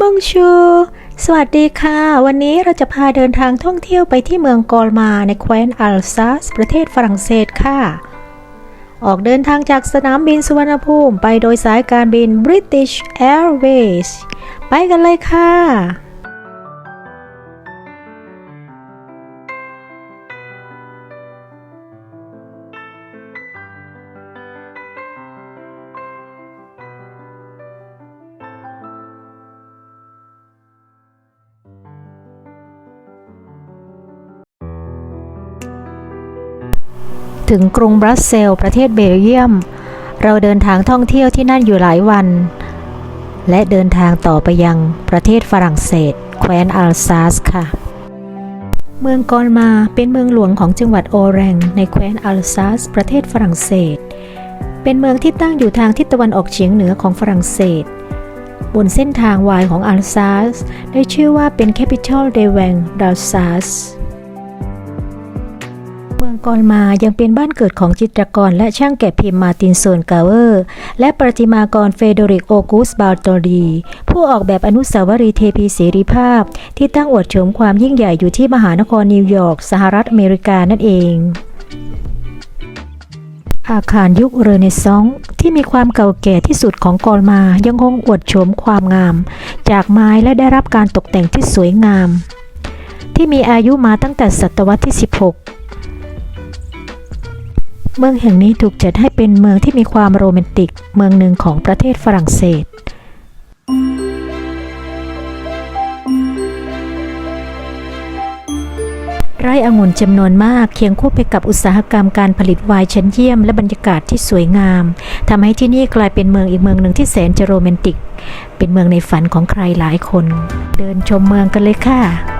บงชู สวัสดีค่ะ วันนี้เราจะพาเดินทางท่องเที่ยวไปที่เมืองกอลมาในแคว้นอัลซัส ประเทศฝรั่งเศสค่ะ ออกเดินทางจากสนามบินสุวรรณภูมิ ไปโดยสายการบิน British Airways ไปกันเลยค่ะ ถึงกรุงบรัสเซลประเทศเบลเยียม เราเดินทางท่องเที่ยวที่นั่นอยู่หลายวัน และเดินทางต่อไปยังประเทศฝรั่งเศส แคว้นอัลซาสค่ะ เมืองกอนมาเป็นเมืองหลวงของจังหวัดโอแรง ในแคว้นอัลซาส ประเทศฝรั่งเศส เป็นเมืองที่ตั้งอยู่ทางทิศตะวันออกเฉียงเหนือของฝรั่งเศสบนเส้นทางวายของอัลซาส ได้ชื่อว่าเป็น Capital de v a n d a l s a c e เมือง กอลมายังเป็นบ้านเกิดของจิตรกรและช่างแกะพิมพ์มาตินโซนกาเวอร์ และประติมากรเฟโดริกโอกุสบาลโตดีผู้ออกแบบอนุสาวรีย์เทพีเสรีภาพ ที่ตั้งอวดโฉมความยิ่งใหญ่อยู่ที่มหานครนิวยอร์กสหรัฐอเมริกานั่นเองอาคารยุคเรเนซองส์ที่มีความเก่าแก่ที่สุดของกอลมายังคงอวดโฉมความงาม จากไม้และได้รับการตกแต่งที่สวยงาม ที่มีอายุมาตั้งแต่ศตวรรษที่ 16 เมืองแห่งนี้ถูกจัดให้เป็นเมืองที่มีความโรแมนติก เมืองหนึ่งของประเทศฝรั่งเศส ไร่องุ่นจำนวนมากเคียงคู่ไปกับอุตสาหกรรมการผลิตไวน์ชั้นเยี่ยมและบรรยากาศที่สวยงามทำให้ที่นี่กลายเป็นเมืองอีกเมืองหนึ่งที่แสนจะโรแมนติก เป็นเมืองในฝันของใครหลายคน เดินชมเมืองกันเลยค่ะ